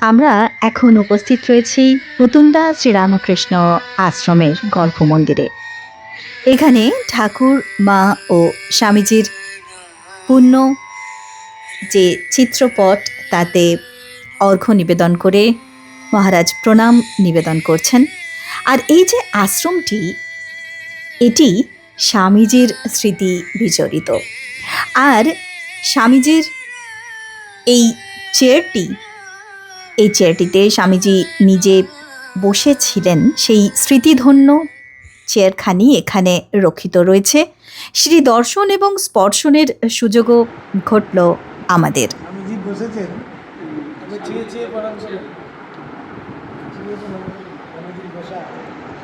আমরা এখন উপস্থিত রয়েছি নতুনদা শ্রীরামকৃষ্ণ আশ্রমের গল্প মন্দিরে এখানে ঠাকুর, মা ও স্বামীজির পূর্ণ যে চিত্রপট তাতে অর্ঘ্য নিবেদন করে মহারাজ প্রণাম নিবেদন করছেন। আর এই যে আশ্রমটি, এটি স্বামীজির স্মৃতি বিজড়িত। আর স্বামীজির এই চেয়ারটি এই চেয়ারটিতে স্বামীজি নিজে বসেছিলেন। সেই স্মৃতিধন্য চেয়ারখানি এখানে রক্ষিত রয়েছে। শ্রী দর্শন এবং স্পর্শনের সুযোগও ঘটল আমাদের। বসেছেন। আমি চেয়ে চেয়ে পড়ান ছিলেন স্বামীজির বসা।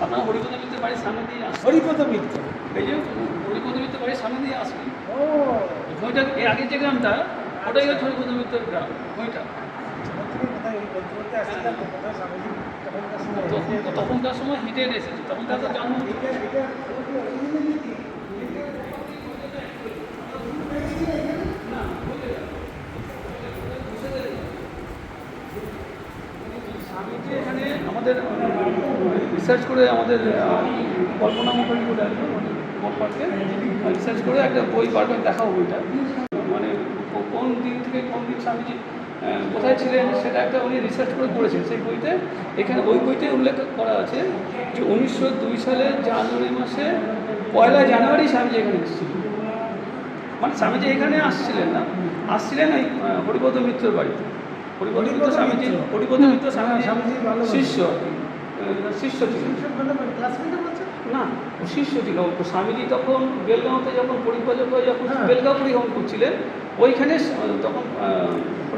আপনার হরিপদ মিত্রের বাড়ির সামনে দিয়ে আসবেন হরিপদ মিত্র। এই যে হরিপদ মিত্রের বাড়ির সামনে দিয়ে আসবেন ও। ওইটা আগের যে গ্রামটা ওটাই হচ্ছে হরিপদ মিত্রের গ্রাম ওইটা তখনকার সময় তখন তখনকার সময় হেঁটে হেঁটে এসেছে তখনকার জন্ম আমাদের রিসার্চ করে আমাদের কল্পনা মোকাবি করে পার্কে রিসার্চ করে একটা বই পারবেন দেখাও বইটা মানে কোন দিক থেকে কোন দিক স্বামীজি কোথায় ছিলেন সেটা একটা উনি রিসার্চ করে করেছেন সেই বইতে। এখানে ওই বইতে উল্লেখ করা আছে যে উনিশশো দুই সালের জানুয়ারি মাসে পয়লা জানুয়ারি স্বামীজি এখানে এসেছিলেন। মানে স্বামীজি এখানে আসছিলেন না। আসছিলেন ওই আহ, হরিপদ মিত্রের বাড়িতে। হরিপদ মিত্র স্বামীজি। হরিপদ মিত্র স্বামীজি শিষ্য। শিষ্য ছিলেন। না ও শিষ্য ছিল। স্বামীজি তখন বেলগাঁওতে যখন পরিব্রাজক হয়ে যখন হ্যাঁ। বেলগাঁও পরিভ্রমণ করছিলেন ওইখানে তখন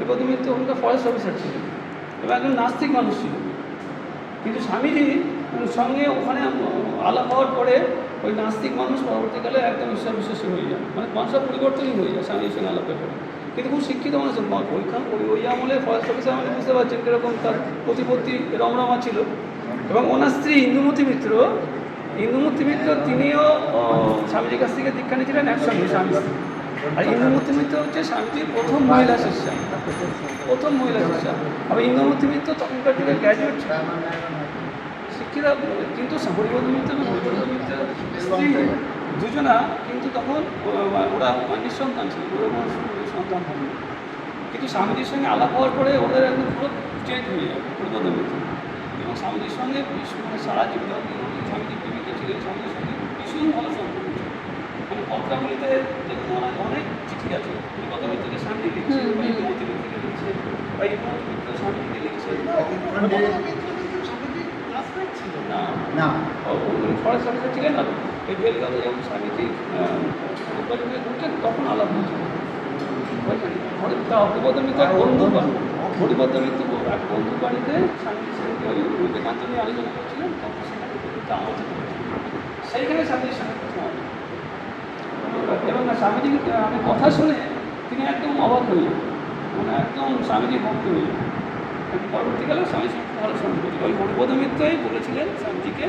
হরিপদ মিত্র ওখানকার ফরেস্ট অফিসার ছিল। এবং একজন নাস্তিক মানুষ ছিল। কিন্তু স্বামীজি সঙ্গে ওখানে আলাপ হওয়ার পরে ওই নাস্তিক মানুষ পরবর্তীকালে একদম ঈশ্বর বিশ্বাসী হয়ে যায়। মানে মানুষের পরিবর্তনই হয়ে যায় স্বামীজির সঙ্গে আলাপের পরে। কিন্তু খুব শিক্ষিত মানুষ ওইখান ওই ওই আমলে ফরেস্ট অফিসার আমলে বুঝতে পারছেন কীরকম তার প্রতিপত্তি রমরমা ছিল। এবং ওনার স্ত্রী ইন্দুমতি মিত্র। ইন্দুমতি মিত্র তিনিও স্বামীজির কাছ থেকে দীক্ষা নিয়েছিলেন একসঙ্গে স্বামী। আর ইন্দুমূর্তি মিত্র হচ্ছে স্বামীজির প্রথম মহিলা শিষ্যা। প্রথম মহিলা শিষ্যা। আবার ইন্দুমূর্তি মিত্র তখনকার যুগে গ্র্যাজুয়েট ছিল। শিক্ষিতা কিন্তু হরিপদ মিত্র এবং হরিপদ মিত্রের স্ত্রী দুজনা কিন্তু তখন ওরা নিঃসন্তান ছিল। ওরা সন্তান হয়নি। কিন্তু স্বামীজির সঙ্গে আলাপ হওয়ার পরে ওদের একদম পুরো চেঞ্জ হয়ে যায় হরিপদ মিত্র এবং স্বামীজির সঙ্গে মানে সারা জীবন স্বামীজি জীবিত ছিলেন। স্বামীজির সঙ্গে ভীষণ ভালো সম্পর্ক ছিল। মানে পত্রাবলিতে অনেক চিঠি আছে। হরিপদ মিত্রকে স্বামীজি লিখছে বা ইন্দুমতি মিত্রকে লিখছে বা ইন্দুমতি মিত্র স্বামীজিকে লিখছে। ছিল। না। না। ফরেস্ট ছিলেন না ওই বেলগাঁও যখন স্বামীজি ঘুরতেন তখন আলাপ হয়েছিল তা মিত্র বন্ধু মিত্র এক বন্ধু বাড়িতে স্বামীজি সেখানে ওই বিবেকান্ত নিয়ে আলোচনা করছিলেন তখন সেখানে আলোচনা সেইখানে স্বামীজির সঙ্গে প্রথম। এবং স্বামীজি, আমি কথা শুনে তিনি একদম অবাক হইলেন। মানে একদম স্বামীজি ভক্ত হইলেন। পরবর্তীকালে সঙ্গে ভালো ছিল। ওই হরিপদ মিত্রই বলেছিলেন স্বামীজিকে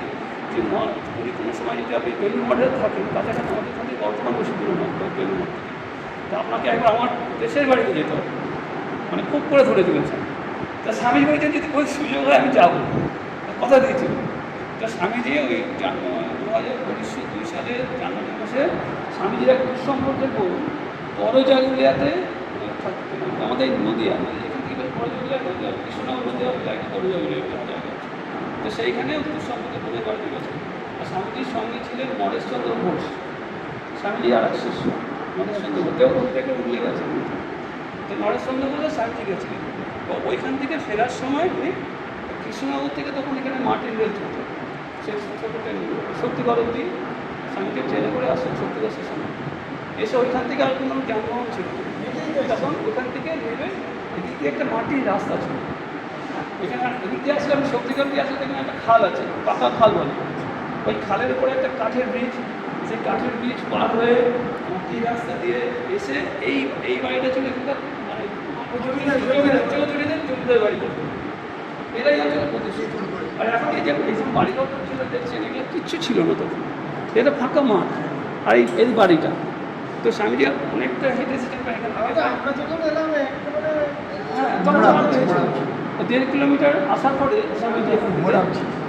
যে মঠ যদি কোনো সময় যদি আপনি বেলুর মঠে থাকেন কাছাকাছি আমাদের থেকে বর্তমান বেশি দূরে ওই বেলুর মঠ। তো আপনাকে একবার আমার দেশের বাড়িতে যেতে হবে। মানে খুব করে ধরে তুলেছেন। তা স্বামী বলছেন, যদি কোনো সুযোগ হয় আমি যাব। কথা দিয়েছিল। তা স্বামীজি ওই দু হাজার উনিশশো দুই সালে জানুয়ারি মাসে স্বামীজির এক সম্পর্কে বলুন পরজাগুলিয়াতে থাকতেন আমাদের নদীয়া মানে এখান থেকে পরজাগুলিয়া নদীয়া, কৃষ্ণনগর নদীয়া লাগে পরজাগুলিয়া জায়গা। তো সেইখানে দুঃসম্পর্কে বোনের বাড়ি গেছে। আর স্বামীজির সঙ্গে ছিলেন নরেশচন্দ্র ঘোষ। স্বামীজি আর এক শিষ্য নরেশচন্দ্র ঘোষ। দেওঘর থেকে উল্লেখ আছে। তো নরেশচন্দ্র ঘোষ স্বামীজি গেছিলেন। ওইখান থেকে ফেরার সময় উনি কৃষ্ণনগর থেকে তখন এখানে মার্টিন রেল চলতো। সেই ছোটো ট্রেনগুলো। শক্তিগড় অব্দি স্বামীকে ট্রেনে করে আসেন শক্তিগড় স্টেশনে এসে ওইখান থেকে আর কোনো যানবাহন ছিল। তখন ওখান থেকে নেমে এদিক দিয়ে একটা মাটির রাস্তা ছিল। এখানে এদিক দিয়ে আসলে আমি শক্তিগড় দিয়ে আসলে এখানে একটা খাল আছে, পাকা খাল বলে। ওই খালের উপরে একটা কাঠের ব্রিজ সেই কাঠের ব্রিজ পার হয়ে মাটির রাস্তা দিয়ে এসে এই এই বাড়িটা ছিল এখানকার মানে জমিদার জমিদার জমিদার বাড়ি এরাই প্রতিষ্ঠিত। আর এখন এই যে এইসব বাড়ি ছিল, দেখছেন, এগুলো কিচ্ছু ছিল না তখন। এটা ফাঁকা মাঠ। আর এই এই বাড়িটা। তো স্বামীজি অনেকটা হেঁটে সেটা আমরা যখন হ্যাঁ, দেড় কিলোমিটার আসার পরে স্বামীজি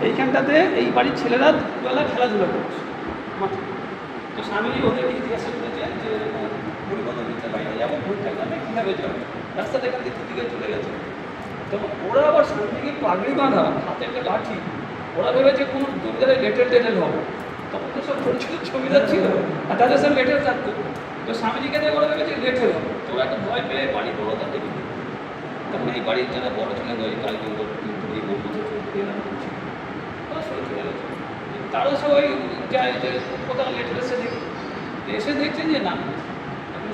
এইখানটাতে এই বাড়ির ছেলেরা দুবেলা খেলাধুলা করছে মাঠে। তো স্বামীজি ওদেরকে জিজ্ঞাসা করেছে যে হরিপদ মিত্রের বাইরে যাব ভোটটা গ্রামে কীভাবে যাবে রাস্তাটা এখান থেকে দিকে চলে গেছে। তো ওরা আবার স্বামীজিকে পাগড়ি বাঁধা হাতে একটা লাঠি। ওরা ভেবেছে কোনো জমিদারের লেটেল টেটেল হবে। সব ছোটো ছোটো জমিদার ছিল। আর তাদের সব লেটেল থাকতো। তো স্বামীজিকে দিয়ে ওরা ভেবেছে লেটেল হবে তো ওরা একটা ভয় পেয়ে বাড়ি বড় তাদের তখন এই বাড়ির যারা বড় ছিলেন ওই কালীগঞ্জ এই বন্ধু এরা ছিল। ওরা সরে চলে গেছে। তারা সবাই যায় যে কোথাও লেটেল এসে দেখি। এসে দেখছে যে না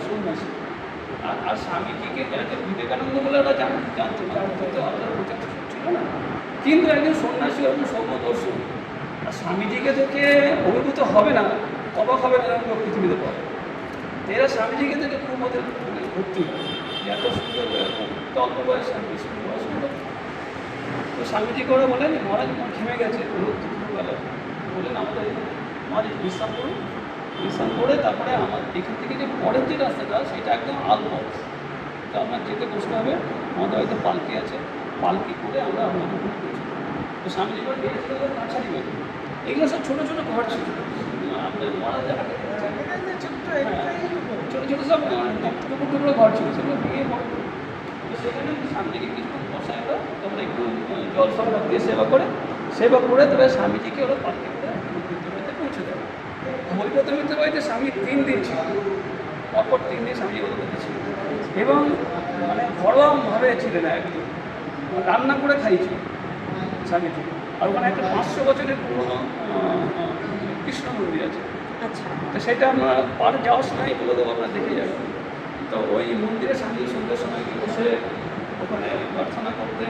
সন্ন্যাসী আর আর স্বামীজিকে যাতে বিবেকানন্দ বলে ওরা জান জানতো জানতো তো আপনার ছিল না। কিন্তু একজন সন্ন্যাসী এবং সর্বদর্শী। আর স্বামীজিকে থেকে অভিভূত হবে না, অবাক হবে না এরকম পৃথিবীতে তো এরা স্বামীজিকে থেকে খুব ওদের ভর্তি এত সুন্দর অল্প বয়স আর বেশি বয়স। তো স্বামীজিকে ওরা বলেন, মহারাজ ঘেমে গেছে বলেন আমাদের মহারাজ, বিশ্রাম করুন। বিশ্রাম করে তারপরে আমার এখান থেকে যে পরের যে রাস্তাটা, সেটা একদম আলপ তো আপনার যেতে বসতে হবে, আমাদের হয়তো পালকি আছে। পালকি করে আমরা পৌঁছবো। তো স্বামীজি করে গিয়েছিল কাছারি বাড়ি এগুলো সব ছোটো ছোটো ঘর ছিল। ছোটো ছোটো সব টুকরো টুকরো ঘর ছিল সেগুলো ভেঙে সেখানে কিছুক্ষণ তোমরা একটু জল দিয়ে সেবা করে সেবা করে তবে স্বামীজিকে ওরা পৌঁছে স্বামী তিন দিন ছিল। অপর তিন দিন স্বামী হরিপদ ছিল। এবং মানে ঘরোয়াভাবে ছিলেন একদম রান্না করে খাইছিল স্বামীজি। আর ওখানে একটা পাঁচশো বছরের পুরনো কৃষ্ণ মন্দির আছে। আচ্ছা। তো সেটা আমরা পার যাওয়ার সময় বলে দেবো আমরা দেখে যাবেন তো ওই মন্দিরে স্বামী সন্ধ্যের সময় বসে ওখানে প্রার্থনা করতে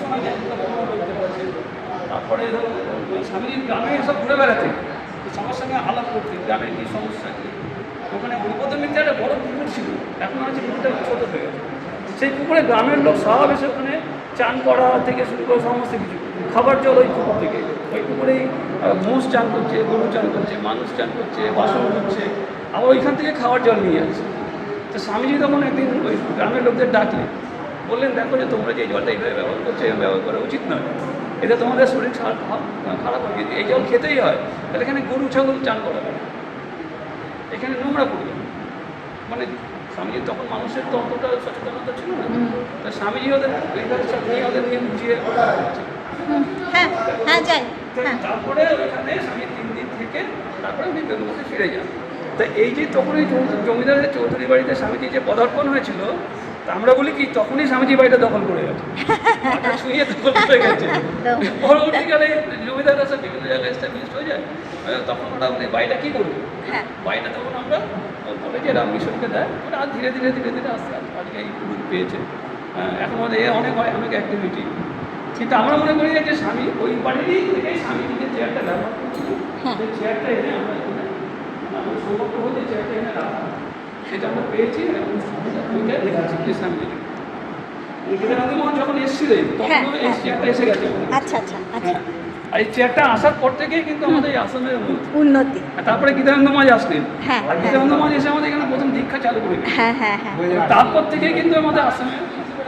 সময় তারপরে স্বামীর গ্রামে সব ঘুরে বেড়াতে তো সবার সঙ্গে আলাপ করতে গ্রামের কী সমস্যা কী? ওখানে হরিপদ মিত্রের একটা বড় পুকুর ছিল এখন হচ্ছে পুকুরটা ছোটো হয়ে গেছে। সেই পুকুরে গ্রামের লোক সব এসে ওখানে চান করা থেকে শুরু করে সমস্ত কিছু খাবার জল ওই পুকুর থেকে। ওই পুকুরেই মোষ চান করছে গরু চান করছে মানুষ চান করছে বাসন করছে আবার ওইখান থেকে খাবার জল নিয়ে যাচ্ছে তো স্বামীজি তখন একদিন ওই গ্রামের লোকদের ডাকলেন। বললেন দেখো যে তোমরা যে জলটা এইভাবে ব্যবহার করছ এই ব্যবহার করা উচিত নয়। এতে তোমাদের শরীর খারাপ খারাপ হবে। যদি এই জল খেতেই হয়। তাহলে এখানে গরু ছাগল চান করা হবে এখানে নোংরা করবে মানে স্বামীজি তখন মানুষের তো অতটা সচেতনতা ছিল না। তা স্বামীজি ওদের এইভাবে ওদের নিয়ে বুঝিয়ে হ্যাঁ হ্যাঁ যাই হ্যাঁ। তারপরে ওইখানে স্বামী তিন দিন থেকে তারপরে উনি বেলুমতে ফিরে যান তা এই যে তখন এই জমিদারের চৌধুরী বাড়িতে স্বামীজি যে পদার্পণ হয়েছিল তা আমরা বলি কি তখনই স্বামীজি বাড়িটা দখল করে গেছে ছুঁয়ে দখল করে গেছে। পরবর্তীকালে জমিদাররা সব বিভিন্ন জায়গায় এস্টাবলিশ হয়ে যায়। তখন ওরা বাড়িটা কী করবে? বাড়িটা তখন আমরা বলে যে রাম মিশনকে দেয় ওটা আর ধীরে ধীরে ধীরে ধীরে আস্তে আস্তে আজকে এই রূপ পেয়েছে। এখন আমাদের অনেক হয় অনেক অ্যাক্টিভিটি কিন্তু আমরা মনে করি যে স্বামী ওই বাড়িরই থেকে স্বামী চেয়ারটা ব্যবহার করছিল হ্যাঁ। সেই চেয়ারটা এনে আমরা এখানে আমাদের সৌভাগ্য হয়ে চেয়ারটা এনে রাখা সেটা আমরা পেয়েছি এবং ওইটা রেখেছি যখন এসেছিলেন হ্যাঁ, তখন এই হ্যাঁ। চেয়ারটা এসে গেছে। আচ্ছা আচ্ছা আচ্ছা। হ্যাঁ। এই চেয়ারটা আসার পর থেকেই কিন্তু আমাদের এই আসামের উন্নতি। তারপরে গীতানন্দ মাঝ আসলেন। হ্যাঁ, আর হ্যাঁ। গীতানন্দ মাঝ এসে আমাদের এখানে প্রথম দীক্ষা চালু করে হ্যাঁ হ্যাঁ হ্যাঁ। তারপর থেকে কিন্তু আমাদের আসামে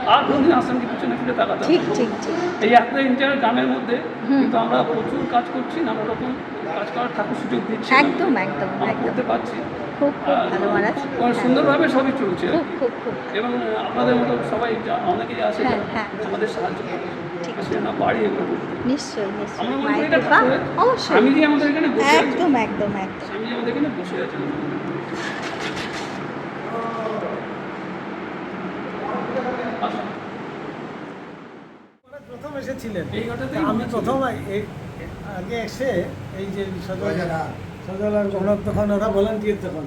আর কোনদিন আসামকে পিছনে ফিরে তাকাতে ঠিক ঠিক ঠিক। এই একটা ইন্টার গ্রামের মধ্যে। কিন্তু আমরা প্রচুর কাজ করছি নানা রকম কাজ করার ঠাকুর সুযোগ দিচ্ছি। একদম একদম একদম। করতে পারছি। খুব খুব আর ভালো মহারাজ। খুব সুন্দরভাবে সবই চলছে। খুব। এবং আপনাদের মতো সবাই অনেকেই আছে হ্যাঁ, হ্যাঁ। আমাদের সাহায্য করে ঠিক। সে না বাড়ি এগুলো করতে। নিশ্চয়ই নিশ্চয়ই আমরা মনে করি মায়ের এটা কৃপা ঠাকুরের অবশ্যই স্বামীজি আমাদের এখানে বসে আছে একদম একদম একদম স্বামীজি আমাদের এখানে বসে আছেন আসুন। ওরা এই ঘরটাতেই আমি প্রথম আগে এসে এই যে সজল সজল গণক তখন ওরা ভলান্টিয়ার তখন।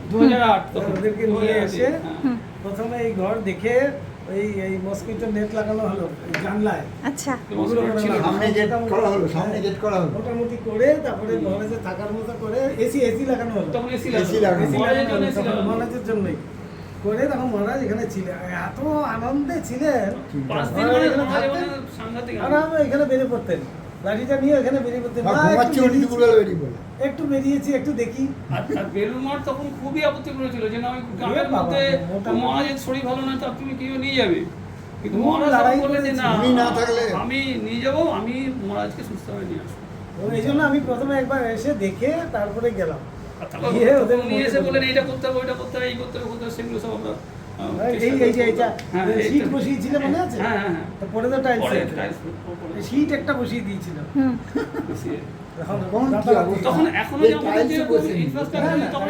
ওদেরকে নিয়ে এসে হ্যাঁ। প্রথমে এই ঘর দেখে ওই এই মসকিটো নেট লাগানো হলো জানলায়। আচ্ছা। সামনে গেট করা হলো সামনে গেট করা হলো। মোটামুটি করে তারপরে ঘরে যে থাকার মতো করে এসি এসি লাগানো হলো। তখন এসি লাগানো। এসি লাগানো জন্য এসি লাগানো। মহারাজের জন্যই। করে তখন মহারাজ এখানে ছিলেন। এত আনন্দে ছিলেন। পাঁচ দিন মহারাজ মানে এখানে বেরিয়ে পড়তেন। লাঠিটা নিয়ে এখানে বেরিয়ে পড়তেন। একটু বেরিয়েছি, একটু দেখি। মঠ তখন খুবই আপত্তি করেছিল যে না গ্রামের মধ্যে মহারাজের শরীর ভালো না তো তুমি কেউ নিয়ে যাবে? কিন্তু মহারাজ বললেন যে না উনি না থাকলে- আমি নিয়ে যাব আমি মহারাজকে সুস্থ হয়ে নিয়ে আসব। এই জন্য আমি প্রথমে একবার এসে দেখে তারপরে গেলাম। গিয়ে ওদের নিয়ে এসে মধ্যে বললেন করতে হবে ওইটা করতে হবে এই করতে হবে করতে হবে সেগুলো সব আমরা এই এই যে করে এইটা হ্যাঁ, সিট বসিয়েছিল মনে আছে? হ্যাঁ হ্যাঁ হ্যাঁ। পরে তো টাইলস পরে tiles পরে সিট একটা বসিয়ে দিয়েছিল। হুম। তখন এখনও ইনফ্রাস্ট্রাকচার হ্যাঁ, তখন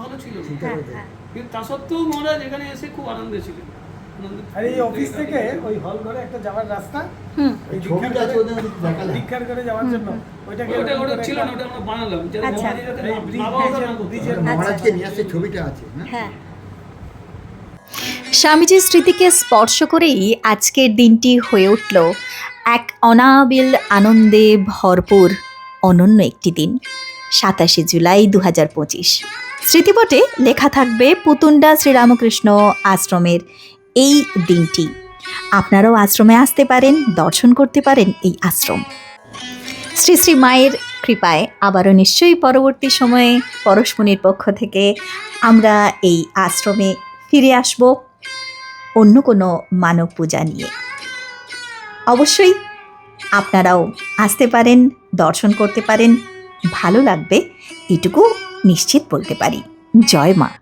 ভালো ছিল। হ্যাঁ হ্যাঁ। কিন্তু তা সত্ত্বেও মহারাজ এখানে এসে খুব আনন্দে ছিলেন। আর এই অফিস থেকে ওই হল ঘরে একটা যাওয়ার রাস্তা। দীক্ষার ঘরে- যাওয়ার জন্য। ওইটাকে ওটা ওটা ছিল না ওটা আমরা বানালাম। মহারাজকে নিয়ে আসছে ছবিটা আছে হ্যাঁ? স্বামীজির স্মৃতিকে স্পর্শ করেই আজকের দিনটি হয়ে উঠল। এক অনাবিল আনন্দে ভরপুর অনন্য একটি দিন সাতাশে জুলাই দু হাজার পঁচিশ। স্মৃতিপটে লেখা থাকবে পুতুন্ডা শ্রীরামকৃষ্ণ আশ্রমের এই দিনটি। আপনারাও আশ্রমে আসতে পারেন, দর্শন করতে পারেন এই আশ্রম। শ্রী শ্রী মায়ের কৃপায় আবারও নিশ্চয়ই পরবর্তী সময়ে পরশমণির পক্ষ থেকে আমরা এই আশ্রমে ফিরে আসব অন্য কোনো মানব পূজা নিয়ে। অবশ্যই আপনারাও আসতে পারেন, দর্শন করতে পারেন, ভালো লাগবে, এটুকু নিশ্চিত বলতে পারি। জয় মা।